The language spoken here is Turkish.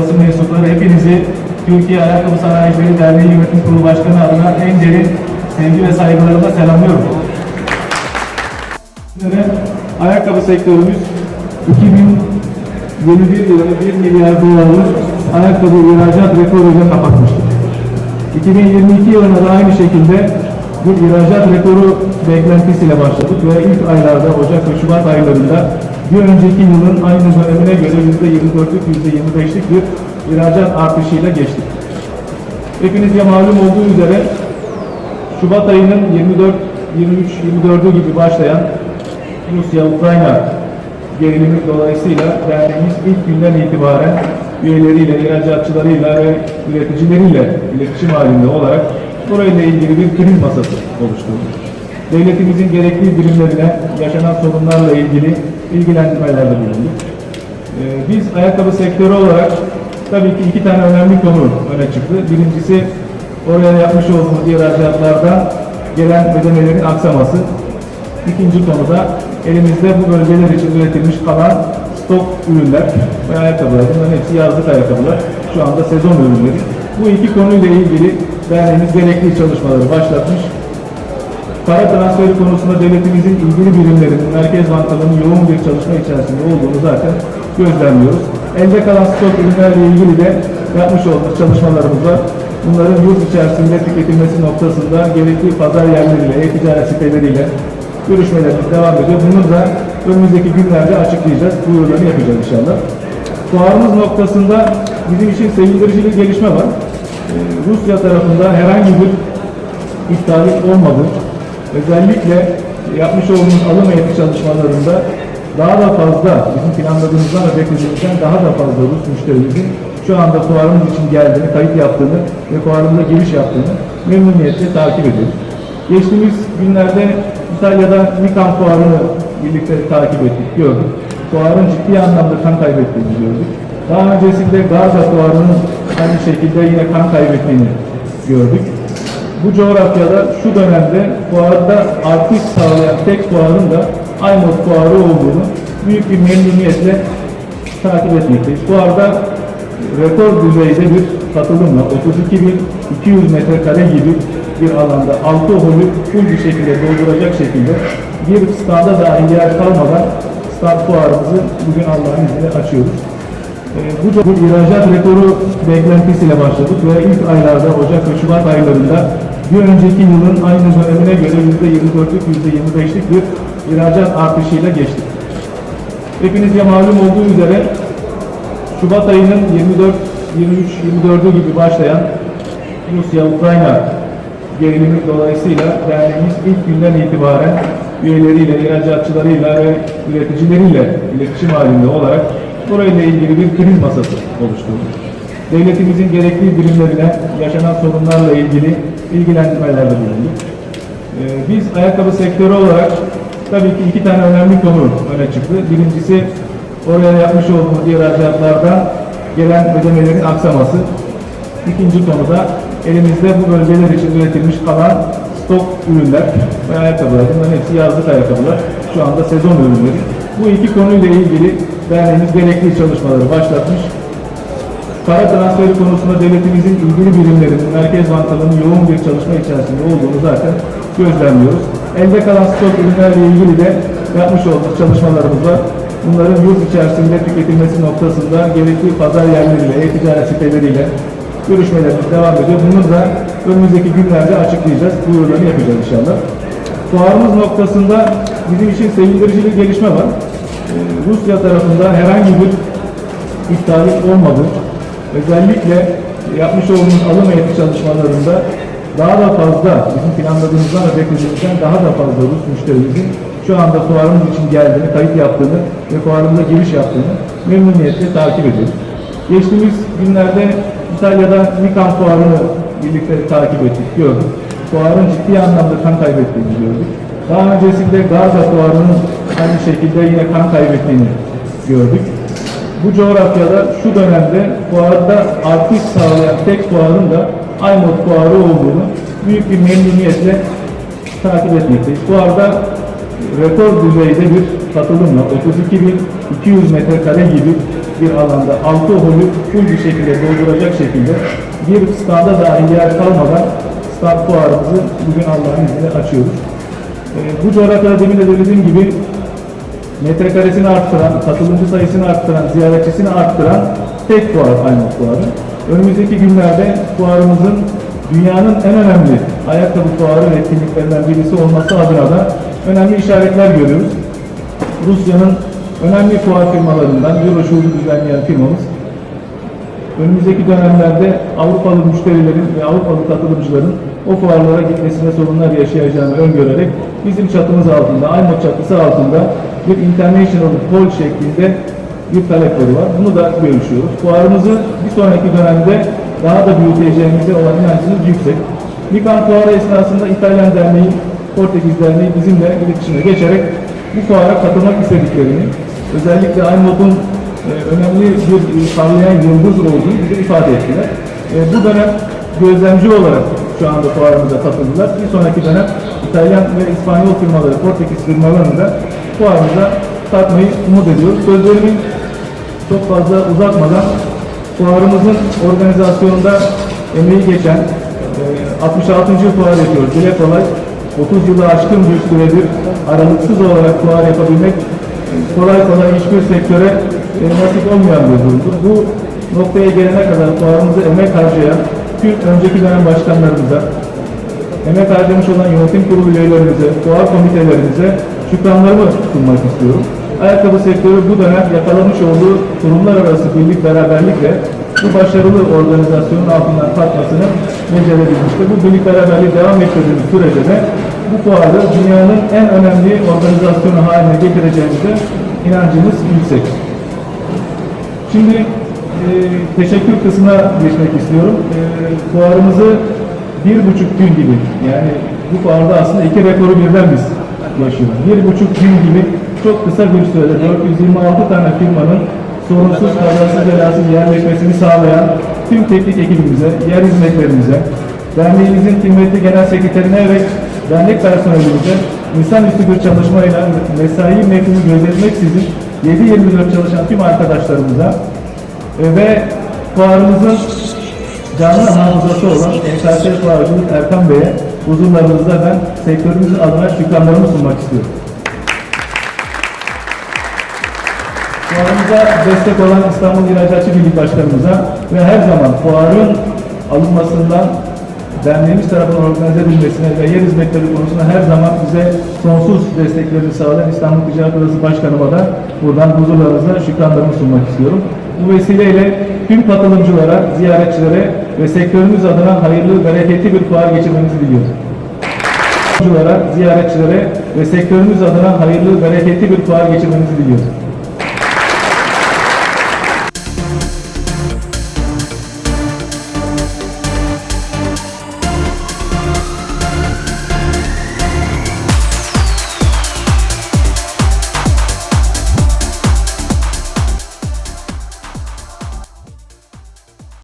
basın mensupları hepinizi Türkiye Ayakkabı Sanayicileri Derneği Yönetim Kurulu Başkanı adına en derin sevgi ve saygılarımla selamlıyorum. Ayakkabı sektörümüz 2021 yılını 1 milyar dolarlık ayakkabı ihracat rekoruyla kapatmıştır. 2022 yılına da aynı şekilde bir ihracat rekoru beklentisiyle başladık ve ilk aylarda Ocak ve Şubat aylarında bir önceki yılın aynı dönemine göre %24'lük, %25'lik bir ihracat artışıyla geçtik. Hepinizce malum olduğu üzere Şubat ayının 24, 23, 24'ü gibi başlayan Rusya-Ukrayna gerilimi dolayısıyla derneğimiz ilk günden itibaren üyeleriyle, ihracatçılarıyla ve üreticileriyle iletişim halinde olarak burayla ilgili bir kriz masası oluşturdu. Devletimizin gerekli birimlerine yaşanan sorunlarla ilgili bilgilendirmelerde bulunduk. Ee, Biz ayakkabı sektörü olarak tabii ki iki tane önemli konu öne çıktı. Birincisi oraya yapmış olduğumuz ihracatlardan gelen ödemelerin aksaması. İkinci konuda elimizde bu bölgeler için üretilmiş kalan stok ürünler ve ayakkabılar. Bunların hepsi yazlık ayakkabılar. Şu anda sezon ürünleri. Bu iki konuyla ilgili derneğimiz gerekli çalışmaları başlatmış. Para transferi konusunda devletimizin ilgili birimlerinin, Merkez Bankalarının yoğun bir çalışma içerisinde olduğunu zaten gözlemliyoruz. Elde kalan stok ürünlerle ilgili de yapmış olduğumuz çalışmalarımız var. Bunların yurt içerisinde tüketilmesi noktasında gerekli pazar yerleriyle, e-ticaret siteleriyle görüşmelerimiz devam ediyor. Bunu da önümüzdeki günlerde açıklayacağız. Duyurularını yapacağız inşallah. Fuarımız noktasında bizim için sevindirici bir gelişme var. Rusya tarafında herhangi bir iptali olmadı. Özellikle yapmış olduğumuz alım heyeti çalışmalarında daha da fazla bizim planladığımızdan ve beklediğimizden daha da fazla Rus müşterimizin şu anda fuarımız için geldiğini, kayıt yaptığını ve fuarımıza giriş yaptığını memnuniyetle takip ediyoruz. Geçtiğimiz günlerde İtalya'da Mikan fuarını birlikte takip ettik, gördük. Fuarın ciddi anlamda kan kaybettiğini gördük. Daha öncesinde Gaza fuarının aynı şekilde yine kan kaybettiğini gördük bu coğrafyada şu dönemde fuarda artış sağlayan tek fuarın da Aymot fuarı olduğunu büyük bir memnuniyetle takip etmekteyiz. Fuarda rekor düzeyde bir katılımla 32.200 metrekare gibi bir alanda 6 holü full bir şekilde dolduracak şekilde bir standa dahi yer kalmadan stand fuarımızı bugün Allah'ın izniyle açıyoruz. Bu, bu ihracat rekoru beklentisiyle başladık ve ilk aylarda Ocak ve Şubat aylarında bir önceki yılın aynı dönemine göre %24'lük, %25'lik bir ihracat artışıyla geçtik. Hepinizce malum olduğu üzere Şubat ayının 24, 23, 24'ü gibi başlayan Rusya-Ukrayna gerilimi dolayısıyla derneğimiz ilk günden itibaren üyeleriyle, ihracatçılarıyla ve üreticileriyle iletişim halinde olarak burayla ilgili bir kriz masası oluşturdu. Devletimizin gerekli birimlerine yaşanan sorunlarla ilgili bilgilendirmelerde bulunduk. Ee, Biz ayakkabı sektörü olarak tabii ki iki tane önemli konu öne çıktı. Birincisi oraya yapmış olduğumuz ihracatlardan gelen ödemelerin aksaması. İkinci konuda elimizde bu bölgeler için üretilmiş kalan stok ürünler ve ayakkabılar. Bunların hepsi yazlık ayakkabılar. Şu anda sezon ürünleri. Bu iki konuyla ilgili derneğimiz gerekli çalışmaları başlatmış. Para transferi konusunda devletimizin ilgili birimlerinin, Merkez Bankalarının yoğun bir çalışma içerisinde olduğunu zaten gözlemliyoruz. Elde kalan stok ürünlerle ilgili de yapmış olduğumuz çalışmalarımız var. Bunların yurt içerisinde tüketilmesi noktasında gerekli pazar yerleriyle, e-ticaret siteleriyle görüşmelerimiz devam ediyor. Bunu da önümüzdeki günlerde açıklayacağız. Duyurularını yapacağız inşallah. Fuarımız noktasında bizim için sevindirici bir gelişme var. Ee, Rusya tarafında herhangi bir iptali olmadı. Özellikle yapmış olduğumuz alım heyeti çalışmalarında daha da fazla bizim planladığımızdan ve beklediğimizden daha da fazla Rus müşterimizin şu anda fuarımız için geldiğini, kayıt yaptığını ve fuarımıza giriş yaptığını memnuniyetle takip ediyoruz. Geçtiğimiz günlerde İtalya'da Mikan fuarını birlikte takip ettik, gördük. Fuarın ciddi anlamda kan kaybettiğini gördük. Daha öncesinde Gaza fuarının aynı şekilde yine kan kaybettiğini gördük. Bu coğrafyada şu dönemde fuarda artış sağlayan tek fuarın da Aymot fuarı olduğunu büyük bir memnuniyetle takip etmekteyiz. Fuarda rekor düzeyde bir katılımla 32.200 metrekare gibi bir alanda altı holü full bir şekilde dolduracak şekilde bir standa dahi yer kalmadan stand fuarımızı bugün Allah'ın izniyle açıyoruz. Ee, bu coğrafyada demin de söylediğim gibi metrekaresini arttıran, katılımcı sayısını arttıran, ziyaretçisini arttıran tek fuar Aynok Fuarı. Önümüzdeki günlerde fuarımızın dünyanın en önemli ayakkabı fuarı ve etkinliklerinden birisi olması adına da önemli işaretler görüyoruz. Rusya'nın önemli fuar firmalarından Euroshore'u düzenleyen firmamız önümüzdeki dönemlerde Avrupalı müşterilerin ve Avrupalı katılımcıların o fuarlara gitmesine sorunlar yaşayacağını öngörerek bizim çatımız altında, aynı çatısı altında bir international hall şeklinde bir talepleri var. Bunu da görüşüyoruz. Fuarımızı bir sonraki dönemde daha da büyüteceğimize olan inancımız yüksek. Mikan Fuarı esnasında İtalyan Derneği, Portekiz Derneği bizimle iletişime geçerek bu fuara katılmak istediklerini, özellikle Aynot'un e, önemli bir e, parlayan yıldız olduğunu bize ifade ettiler. E, bu dönem gözlemci olarak şu anda fuarımıza katıldılar. Bir sonraki dönem İtalyan ve İspanyol firmaları, Portekiz firmalarını da fuarımıza katmayı umut ediyoruz. Sözlerimin çok fazla uzatmadan fuarımızın organizasyonunda emeği geçen e, 66. yıl fuar yapıyoruz. Dile kolay 30 yılı aşkın bir süredir aralıksız olarak fuar yapabilmek e, kolay kolay hiçbir sektöre e, nasip olmayan bir durumdur. Bu noktaya gelene kadar fuarımızı emek harcayan tüm önceki dönem başkanlarımıza, emek harcamış olan yönetim kurulu üyelerimize, fuar komitelerimize şükranlarımı sunmak istiyorum. Ayakkabı sektörü bu dönem yakalamış olduğu kurumlar arası birlik beraberlikle bu başarılı organizasyonun altından kalkmasını becerebilmiştir. Bu birlik beraberliği devam ettirdiğimiz sürece de bu fuarı dünyanın en önemli organizasyonu haline getireceğimize inancımız yüksek. Şimdi e, teşekkür kısmına geçmek istiyorum. E, fuarımızı bir buçuk gün gibi yani bu fuarda aslında iki rekoru birden biz yaşıyoruz. Bir buçuk gün gibi çok kısa bir sürede 426 tane firmanın sorunsuz kazasız belasız yerleşmesini sağlayan tüm teknik ekibimize, yer hizmetlerimize, derneğimizin kıymetli genel sekreterine ve dernek personelimize insanüstü bir çalışmayla mesai mefhumu gözetmeksizin 7-24 çalışan tüm arkadaşlarımıza e, ve fuarımızın canlı hafızası olan MKS Fuarcılık Erkan Bey'e huzurlarınızda ben sektörümüzün adına şükranlarımı sunmak istiyorum. Fuarımıza destek olan İstanbul İhracatçı Birliği Başkanımıza ve her zaman fuarın alınmasından derneğimiz tarafından organize edilmesine ve yer hizmetleri konusunda her zaman bize sonsuz desteklerini sağlayan İstanbul Ticaret Odası Başkanıma da buradan huzurlarınızda şükranlarımı sunmak istiyorum. Bu vesileyle tüm katılımcılara, ziyaretçilere ve sektörümüz adına hayırlı, bereketli bir fuar geçirmenizi diliyorum. Katılımcılara, ziyaretçilere ve sektörümüz adına hayırlı, bereketli bir fuar geçirmenizi diliyorum.